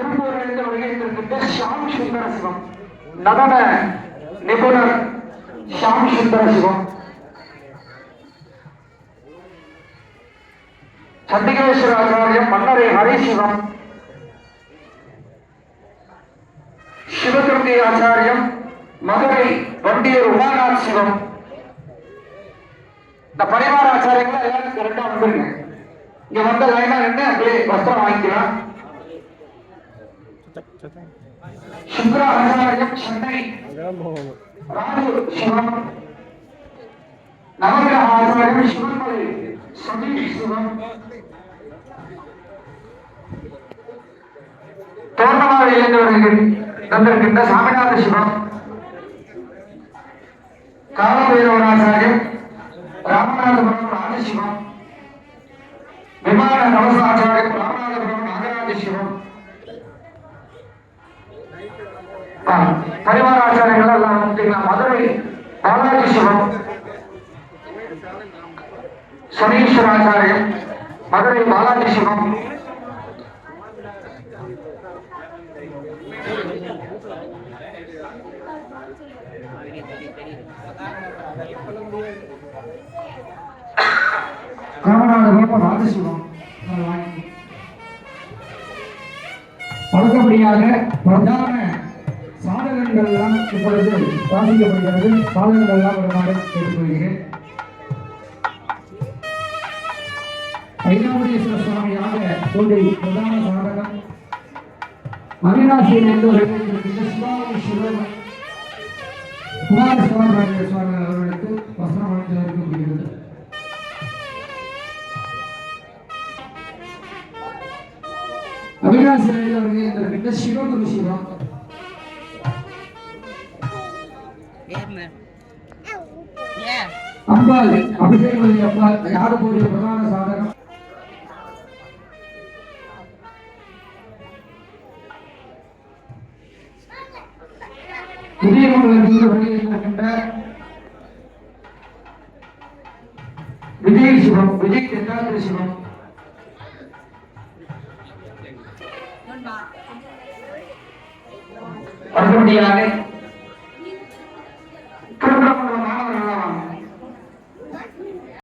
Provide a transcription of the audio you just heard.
திருப்பூரிலிருந்து வருகின்றிருக்கின்ற ஷாம் சுந்தர சிவம். நடன நிபுணர் ஷாம் சுந்தர சிவம். சண்டிகேஸ்வர ஆச்சாரியம் மன்னரை ஹரிசிவம். சிவதுர்கி ஆச்சாரியம் மதுரை வண்டியர் உமாநாத் சிவம். இந்த பரிவார ஆச்சாரியங்கள் எல்லாரும் ரெண்டா வந்துருங்க. இங்க வந்த லைனா நின்று அப்படியே வஸ்திரம் வாங்கிக்கலாம். சுக்ரா ஆச்சாரியம் சென்னை ராஜு சிவம் நவகிரக ஆச்சாரியம் சிவன்மலை சதீஷ் சிவம் தோட்டமாவையில் வந்திருக்கின்ற சாமிநாத சிவம் காலபைரவராசாரியம் ராமநாதபுரம் ராஜசிவம் விமான கவசாச்சாரியம் ராமநாதபுரம் நாகராஜ சிவம். ஆ, எல்லாம் வந்துட்டீங்களா மதுரை பாலாஜி சிவம் சனீஸ்வராச்சாரியம் மதுரை பாலாஜி சிவம் ராமநாதபுரம் ராஜசிவம் அதை பிரதான சாதகங்கள் எல்லாம் இப்பொழுது வாசிக்கப்படுகிறது. சாதகங்கள் எல்லாம் வருமாறு கேட்டுக்கொள்கிறேன். ஐராவதீஸ்வர சுவாமியாக தோன்றி பிரதான சாதகம் அவினாசியிலிருந்து வருகின்ற சிவாமி சிவன் குமார சிவராஜ சுவாமி அவர்களுக்கு வசனம் அளித்து வைக்கப்படுகிறது அவர்கள் இந்த சிவகுரு சிவம் Yeah. அம்பாள் அபிஷேகவதி அம்பாள் யாருக்குரிய பிரதான சாதகம் விஜயமங்கலத்தில் வருகின்ற விஜய் சிவம் விஜய் தென்னாதிரி சிவம் அடுத்தபடியாக